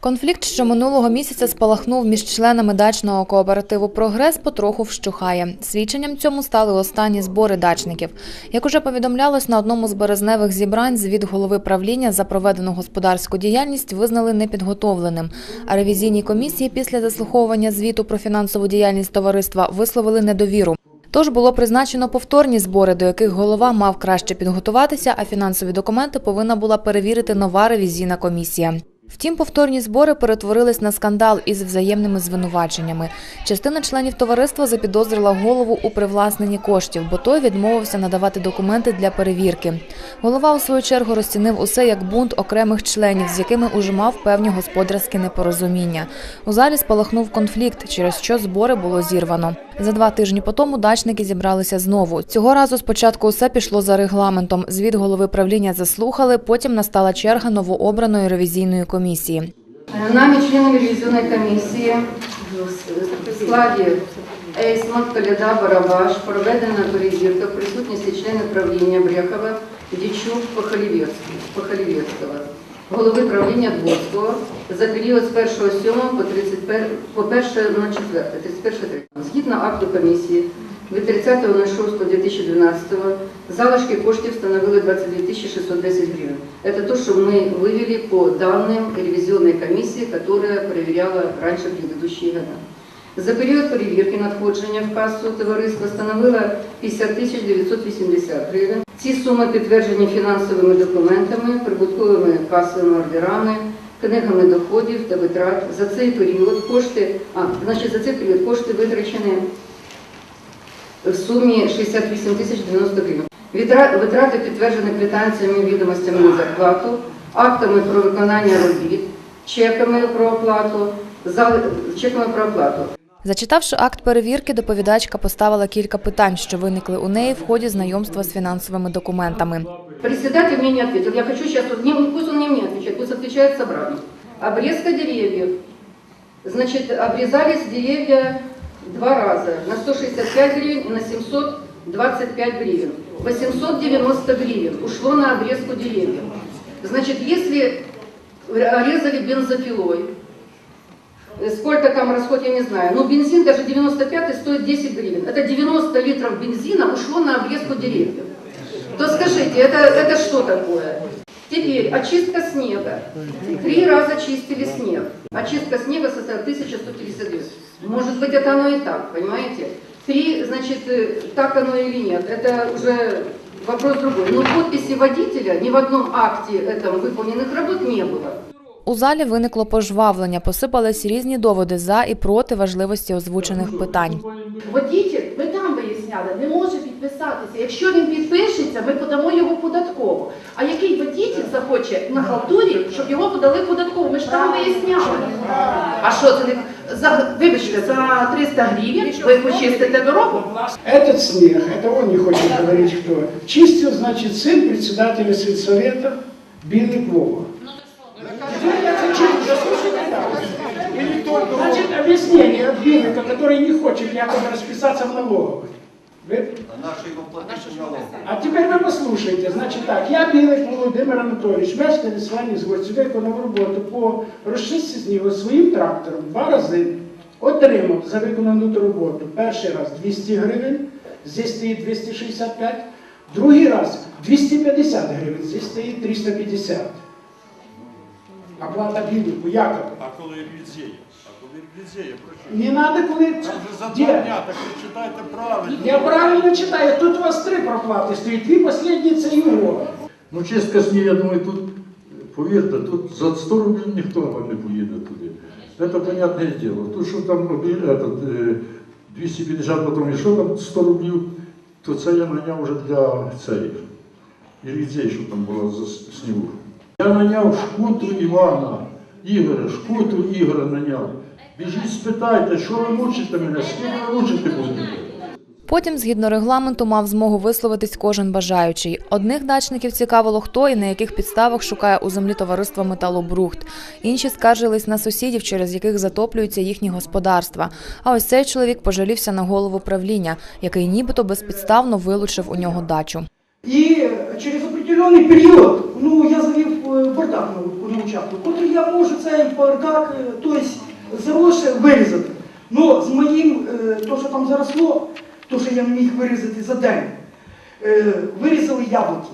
Конфлікт, що минулого місяця спалахнув між членами дачного кооперативу Прогрес, потроху вщухає. Свідченням цьому стали останні збори дачників. Як уже повідомлялось, на одному з березневих зібрань звіт голови правління за проведену господарську діяльність визнали непідготовленим. А ревізійній комісії після заслуховування звіту про фінансову діяльність товариства висловили недовіру. Тож було призначено повторні збори, до яких голова мав краще підготуватися, а фінансові документи повинна була перевірити нова ревізійна комісія. Втім, повторні збори перетворились на скандал із взаємними звинуваченнями. Частина членів товариства запідозрила голову у привласненні коштів, бо той відмовився надавати документи для перевірки. Голова у свою чергу розцінив усе як бунт окремих членів, з якими уже мав певні господарські непорозуміння. У залі спалахнув конфлікт, через що збори було зірвано. За два тижні по тому дачники зібралися знову. Цього разу спочатку усе пішло за регламентом. Звіт голови правління заслухали. Потім настала черга новообраної ревізійної комісії. Нами, членами ревизионной комиссии в складі Ейсман, Коляда, Барабаш проведена перевірка в присутності членів правління Брехова, Дічук, Похолівецького, голови правління Дворського за період з 1.7 по 31 по 1.04, 31 Згідно акту комісії від 30.06.2012 залишки коштів становили 22 610 гривен. Это то, что мы вывели по данным ревизионной комиссии, которая проверяла раньше предыдущие года. За період перевірки надходження в касу товариства становило 50 тисяч 980 гривень. Ці суми підтверджені фінансовими документами, прибутковими касовими ордерами, книгами доходів та витрат. За цей період кошти, а, значить, за цей період кошти витрачені в сумі 68 тисяч 90 гривень. Витрати підтверджені квитанціями, відомостями на зарплату, актами про виконання робіт, чеками про оплату, чеками про оплату. Зачитавши акт перевірки, доповідачка поставила кілька питань, що виникли у неї в ході знайомства з фінансовими документами. Председатель мне не ответил. Я хочу не, пусть он не мне отвечает, пусть отвечает собрание. Обрезка деревьев. Значит, обрезались деревья два раза. На 165 гривен и на 725 гривен. 890 гривен ушло на обрезку деревьев. Значит, если резали бензопилой, э, Сколько там расход, я не знаю. Но бензин даже 95 стоит 10 гривен. Это 90 литров бензина ушло на обрезку деревьев. То скажите, это, это что такое? Теперь очистка снега. Три раза чистили снег. Очистка снега составила 1159. Может быть, это оно и так, понимаете? Три, значит, э, так оно или нет, это уже вопрос другой. Но подписи водителя ни в одном акте этом выполненных работ не было. У залі виникло пожвавлення, посипались різні доводи за і проти важливості озвучених питань. Водитель, ми там виясняли, не може підписатися. Якщо він підпишеться, ми подамо його податково. А який водитель захоче на халтурі, щоб його подали податково? Ми ж там виясняли. А що це не за вибачте, за 300 гривень ви почистите дорогу? Этот снег, это он не хочет говорить кто, чистил, значит, сын председателя сельсовета Билли Вова. Теперь я хочу, да слушайте дальше. Значит, объяснение от Биллика, который не хочет якобы расписаться в налоговой. Вы- А теперь ви послухайте, значить так, я Білик Володимир Анатолійович, мешканець Свані Згорці, виконав роботу по розчистці снігу своїм трактором два рази. Отримав за виконану роботу перший раз 200 гривень, здесь стоїть 265, другий раз 250 гривень, здесь стоїть 350. Оплата Білику, якобы. А коли ліцеє? А коли ліцеє, про? Не надо, коли... Там же за два дня, так ви читайте правильно. Я правильно читаю, тут у вас три проплати стоїть, дві останні це його. Ну, чистка снігу, я думаю, тут, повірте, тут за 100 рублів ніхто вам не поїде туди. Це понятне діло. Тут що там робили, этот, е, 250, потім і що там 100 рублів, то це я наняв вже для цієї. І ліцей, що там було за снігу. Я наняв шкуту Івана, Ігоря, шкуту Ігоря наняв. Біжіть, спитайте, що ви мучите мене, ким ви мучити будете? Потім, згідно регламенту, мав змогу висловитись кожен бажаючий. Одних дачників цікавило, хто і на яких підставах шукає у землі товариства Металобрухт. Інші скаржились на сусідів, через яких затоплюються їхні господарства. А ось цей чоловік пожалівся на голову правління, який нібито безпідставно вилучив у нього дачу. И через определенный период, ну, я завів е, бардак на- на участку, котрий я можу цей бардак, е, тобто заросше вирізати. Ну, з моїм, е, то, що там заросло, то, що я міг вирізати за день, вирізали яблуки,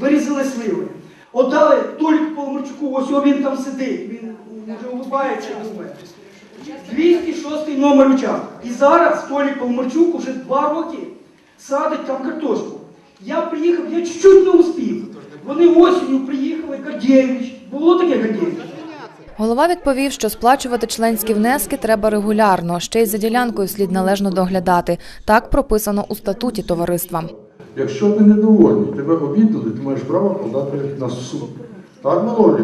вирізали сливи. Отдали Толіку Поломарчуку, ось він там сидить, він вже улыбається мене. 206 номер участка. І зараз Толік Полмарчук уже два роки садить там картошку. Я приїхав, я чуть-чуть не успів. Вони осінню приїхали, Гадєвич. Було таке Гадєвич? Голова відповів, що сплачувати членські внески треба регулярно, ще й за ділянкою слід належно доглядати. Так прописано у статуті товариства. Якщо ти недовольний, тебе обідали, ти маєш право подати на суд. Так було Лі?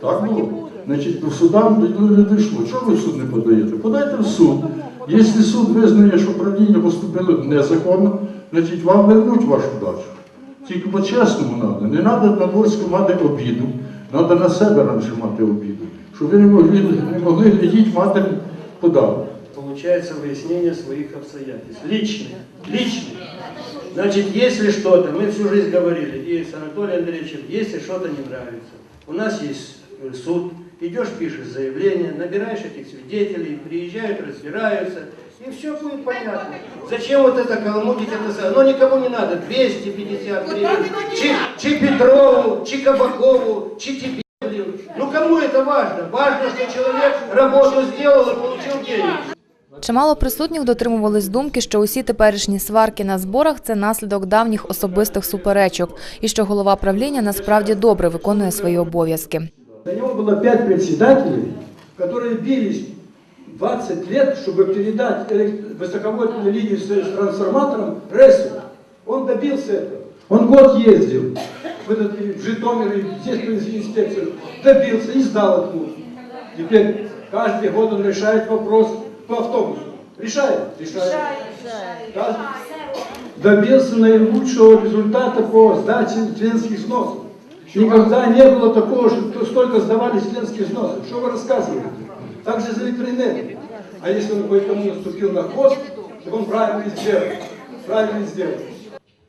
Так було. Значить, до суда не дійшло. Чого ви в суд не подаєте? Подайте в суд. Якщо суд визнає, що правління поступило незаконно, значить вам вернуть вашу дачу. Тільки по-чесному треба. Не треба на Дворську мати обіду, треба на себе раніше мати обіду. Щоб ви не могли, не могли глядіти мати податок. получается выяснение своих обстоятельств. Личных. Личных. Значит, если что-то, мы всю жизнь говорили, и с Анатолием Андреевичем, если что-то не нравится, у нас есть э, суд, идешь, пишешь заявление, набираешь этих свидетелей, приезжают, разбираются, и все будет понятно. Зачем вот это каламутить это самое? Ну никому не надо, 250 гривен, чи, чи Петрову, чи Кабакову, чи тебе, блин. Ну кому это важно? Важно, что человек работу сделал и получил денег. Чимало присутніх дотримувались думки, що усі теперішні сварки на зборах це наслідок давніх особистих суперечок, і що голова правління насправді добре виконує свої обов'язки. До него было пять председателей, которые бились 20 лет, чтобы передать высоковольтную линию с трансформатором РЭСу. Он добился этого. Он год ездил в, этот, в Житомир, провели инспекцию. Добился и сдал ему. Теперь каждый год он решает вопрос по автобусу. Решает? Решает. Каждый- Добился наилучшего результата по сдаче членских взносов. Никогда не было такого, что то- столько сдавались членские взносы. Что вы рассказываете? Так же за электроэнергию. А если он кое-кому наступил на хвост, то он правильно сделал. Правильно сделал.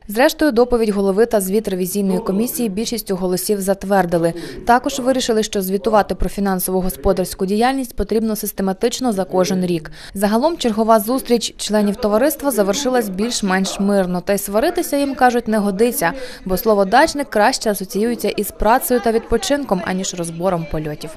Зрештою, доповідь голови та звіт ревізійної комісії більшістю голосів затвердили. Також вирішили, що звітувати про фінансово-господарську діяльність потрібно систематично за кожен рік. Загалом чергова зустріч членів товариства завершилась більш-менш мирно, та й сваритися їм кажуть не годиться, бо слово дачник краще асоціюється із працею та відпочинком аніж розбором польотів.